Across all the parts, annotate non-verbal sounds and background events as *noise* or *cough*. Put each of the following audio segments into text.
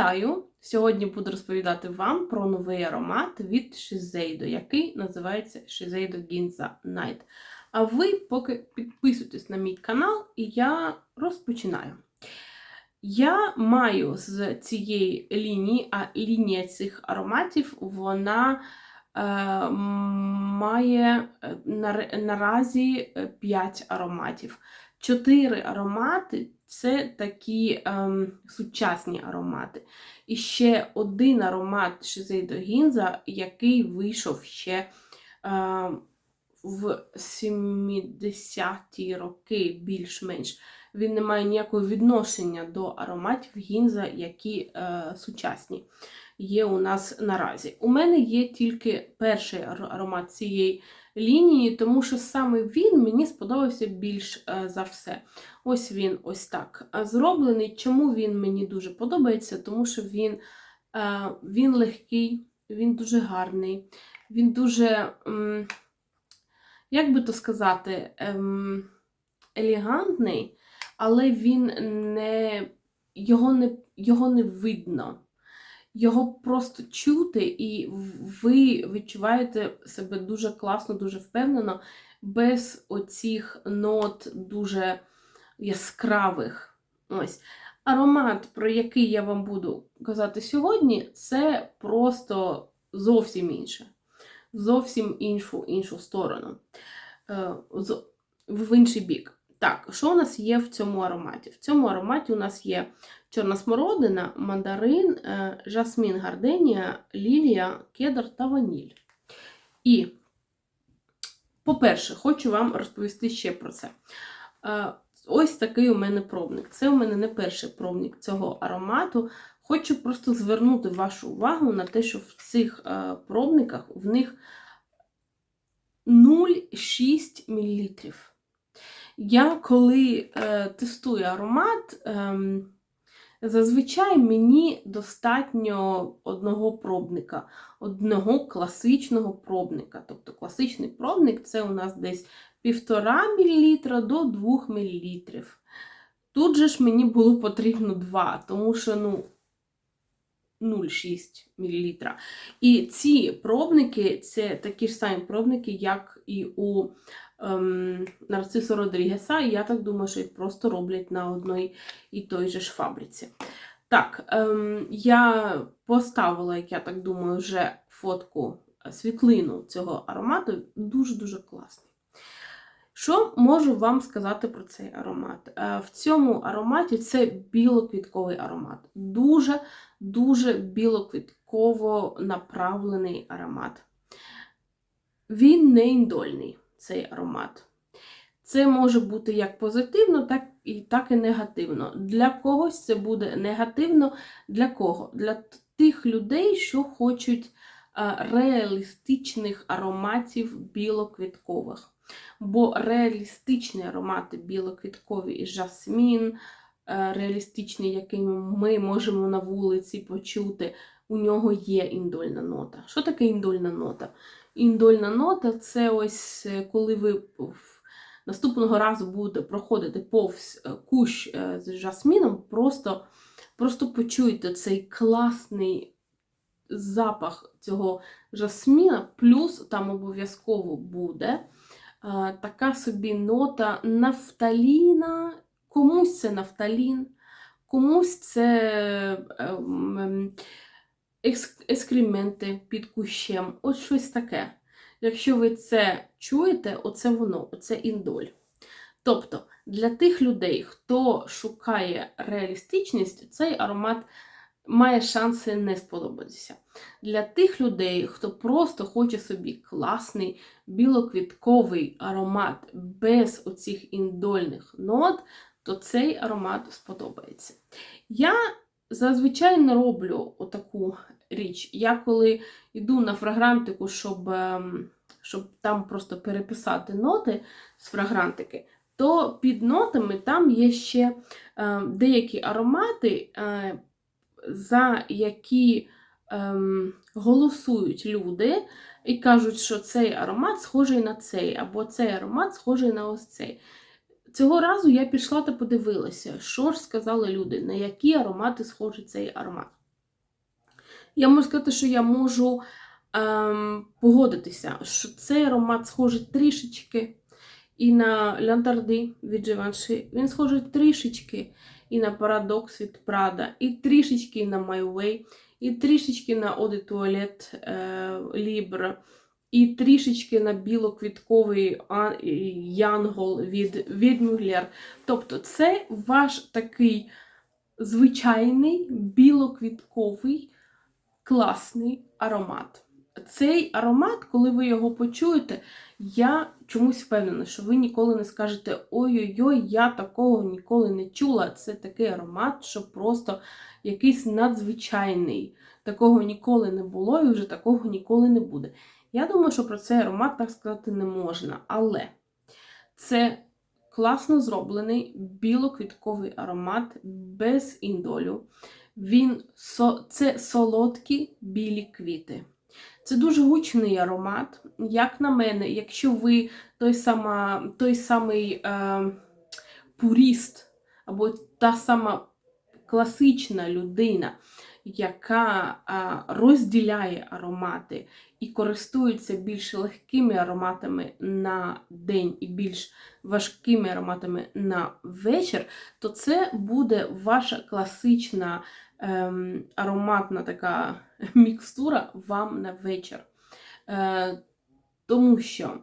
Вітаю! Сьогодні буду розповідати вам про новий аромат від Shiseido, який називається Shiseido Ginza Night. А ви поки підписуйтесь на мій канал, і я розпочинаю. Я маю з цієї лінії, а лінія цих ароматів, вона е, має е, нар- наразі 5 ароматів. Чотири аромати це такі ем, сучасні аромати. І ще один аромат Shiseido Ginza, який вийшов ще е, в 70-ті роки, більш-менш. Він не має ніякого відношення до ароматів Гінза, які е, сучасні є у нас наразі. У мене є тільки перший аромат цієї лінії, тому що саме він мені сподобався більш е, за все. Ось він ось так е, зроблений. Чому він мені дуже подобається? Тому що він, е, він легкий, він дуже гарний, він дуже, як би то сказати, ем, елегантний, але він не, його не, його не видно. Його просто чути, і ви відчуваєте себе дуже класно, дуже впевнено, без оцих нот дуже яскравих. Ось. Аромат, про який я вам буду казати сьогодні, це просто зовсім інше. Зовсім іншу іншу сторону. Е, В інший бік. Так, що у нас є в цьому ароматі? В цьому ароматі у нас є чорна смородина, мандарин, е, жасмін, гарденія, лілія, кедр та ваніль. І, по-перше, хочу вам розповісти ще про це. Е, Ось такий у мене пробник. Це у мене не перший пробник цього аромату. Хочу просто звернути вашу увагу на те, що в цих е, пробниках в них 0,6 мл. Я коли е, тестую аромат, ем, зазвичай мені достатньо одного пробника, одного класичного пробника. Тобто класичний пробник це у нас десь 1,5 мл до 2 мл. Тут же ж мені було потрібно 2, тому що ну, 0,6 мл. І ці пробники це такі ж самі пробники, як і у ем, Нарцисо Родрігеса, і я так думаю, що їх просто роблять на одній і той же ж фабриці. Так, ем, я поставила, як я так думаю, вже фотку, світлину цього аромату. Дуже-дуже класний. Що можу вам сказати про цей аромат? Е, В цьому ароматі це білоквітковий аромат. Дуже-дуже білоквітково направлений аромат. Він не індольний, цей аромат. Це може бути як позитивно, так і, так і негативно. Для когось це буде негативно. Для кого? Для тих людей, що хочуть е, реалістичних ароматів білоквіткових. Бо реалістичні аромати білоквіткові і жасмін, е, реалістичні, які ми можемо на вулиці почути, у нього є індольна нота. Що таке індольна нота? Індольна нота це ось е, коли ви наступного разу будете проходити повз е, кущ з жасміном, просто, просто почуйте цей класний запах цього жасміна, плюс там обов'язково буде така собі нота нафталіна. Комусь це нафталін, комусь це е, м, ем, під кущем. От щось таке. Якщо ви це чуєте, оце воно, оце індоль. Тобто, для тих людей, хто шукає реалістичність, цей аромат має шанси не сподобатися. Для тих людей, хто просто хоче собі класний білоквітковий аромат без оцих індольних нот, то цей аромат сподобається. Я зазвичай не роблю отаку річ. Я коли йду на фрагрантику, щоб, ем, щоб там просто переписати ноти з фрагрантики, то під нотами там є ще е, деякі аромати, е, за які ем, голосують люди і кажуть, що цей аромат схожий на цей, або цей аромат схожий на ось цей. Цього разу я пішла та подивилася, що ж сказали люди, на які аромати схожий цей аромат. Я можу сказати, що я можу ем, погодитися, що цей аромат схожий трішечки і на Лянтарди від Givenchy, він схожий трішечки і на Paradox від Prada, і трішечки на My Way, і трішечки на Toilette е, Libre, і трішечки на білоквітковий Янгол від, від Тобто це ваш такий звичайний білоквітковий класний аромат. Цей аромат, коли ви його почуєте, я чомусь впевнена, що ви ніколи не скажете ой-ой-ой, я такого ніколи не чула. Це такий аромат, що просто якийсь надзвичайний. Такого ніколи не було і вже такого ніколи не буде. Я думаю, що про цей аромат так сказати не можна. Але це класно зроблений білоквітковий аромат без індолю. Він це солодкі білі квіти. Це дуже гучний аромат. Як на мене, якщо ви той, сама, той самий е, пуріст, або та сама класична людина, яка е, розділяє аромати і користується більш легкими ароматами на день і більш важкими ароматами на вечір, то це буде ваша класична ем, ароматна така *laughs* мікстура вам на вечір. Е, тому що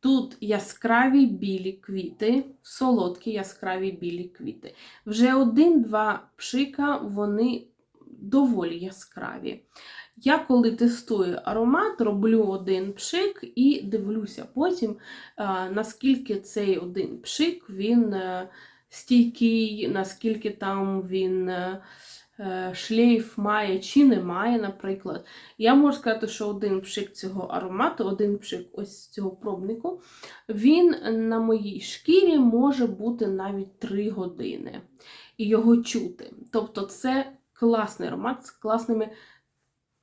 тут яскраві білі квіти, солодкі яскраві білі квіти. Вже один-два пшика, вони доволі яскраві. Я коли тестую аромат, роблю один пшик і дивлюся потім, е, наскільки цей один пшик він е, стійкий, наскільки там він е, шлейф має чи не має, наприклад. Я можу сказати, що один пшик цього аромату, один пшик ось цього пробнику, він на моїй шкірі може бути навіть 3 години. І його чути. Тобто це класний аромат з класними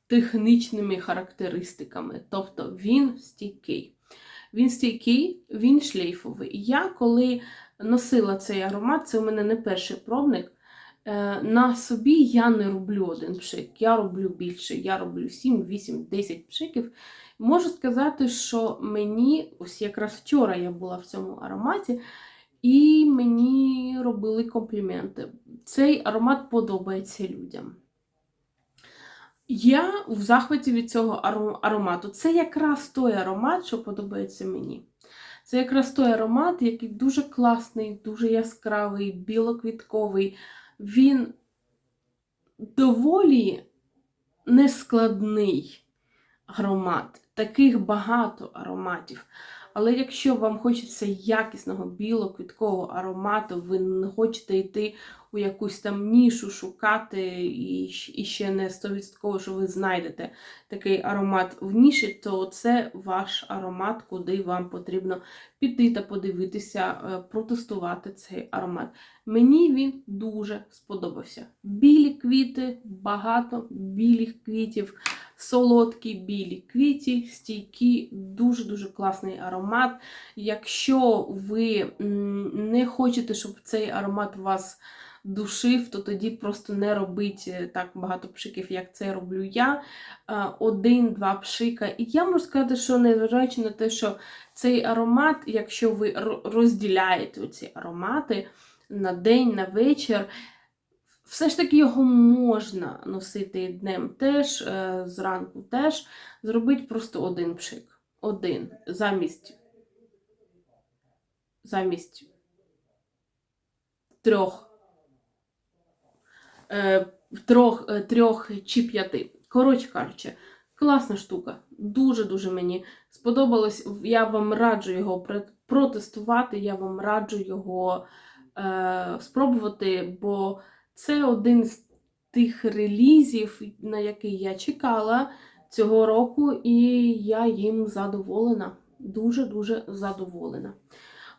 технічними характеристиками. Тобто він стійкий. Він стійкий, він шлейфовий. Я коли носила цей аромат, це у мене не перший пробник. Е, На собі я не роблю один пшик, я роблю більше. Я роблю 7, 8, 10 пшиків. Можу сказати, що мені, ось якраз вчора я була в цьому ароматі, і мені робили компліменти. Цей аромат подобається людям. Я в захваті від цього аромату. Це якраз той аромат, що подобається мені. Це якраз той аромат, який дуже класний, дуже яскравий, білоквітковий. Він доволі нескладний аромат. Таких багато ароматів. Але якщо вам хочеться якісного білоквіткового аромату, ви не хочете йти у якусь там нішу шукати, і, і ще не 100%, що ви знайдете такий аромат в ніші, то це ваш аромат, куди вам потрібно піти та подивитися, е, протестувати цей аромат. Мені він дуже сподобався. Білі квіти, багато білих квітів, солодкі білі квіті, стійкі, дуже-дуже класний аромат. Якщо ви не хочете, щоб цей аромат вас душив, то тоді просто не робіть е, так багато пшиків, як це роблю я. Е, Один-два пшика. І я можу сказати, що незважаючи на те, що цей аромат, якщо ви розділяєте ці аромати на день, на вечір, все ж таки його можна носити днем теж, е, зранку теж. Зробити просто один пшик. Один. Замість. Замість трьох. Е, трьох, е, трьох чи п'яти. Коротше кажучи, класна штука. Дуже-дуже мені сподобалось. Я вам раджу його протестувати, я вам раджу його е, спробувати, бо це один з тих релізів, на який я чекала цього року, і я їм задоволена. Дуже-дуже задоволена.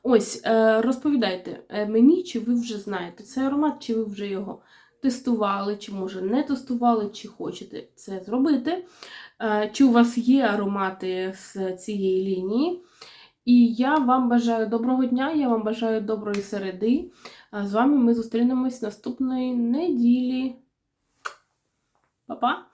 Ось, е, розповідайте мені, чи ви вже знаєте цей аромат, чи ви вже його тестували, чи може не тестували, чи хочете це зробити. Е, Чи у вас є аромати з цієї лінії? І я вам бажаю доброго дня, я вам бажаю доброї середи. З вами ми зустрінемось наступної неділі. Па-па!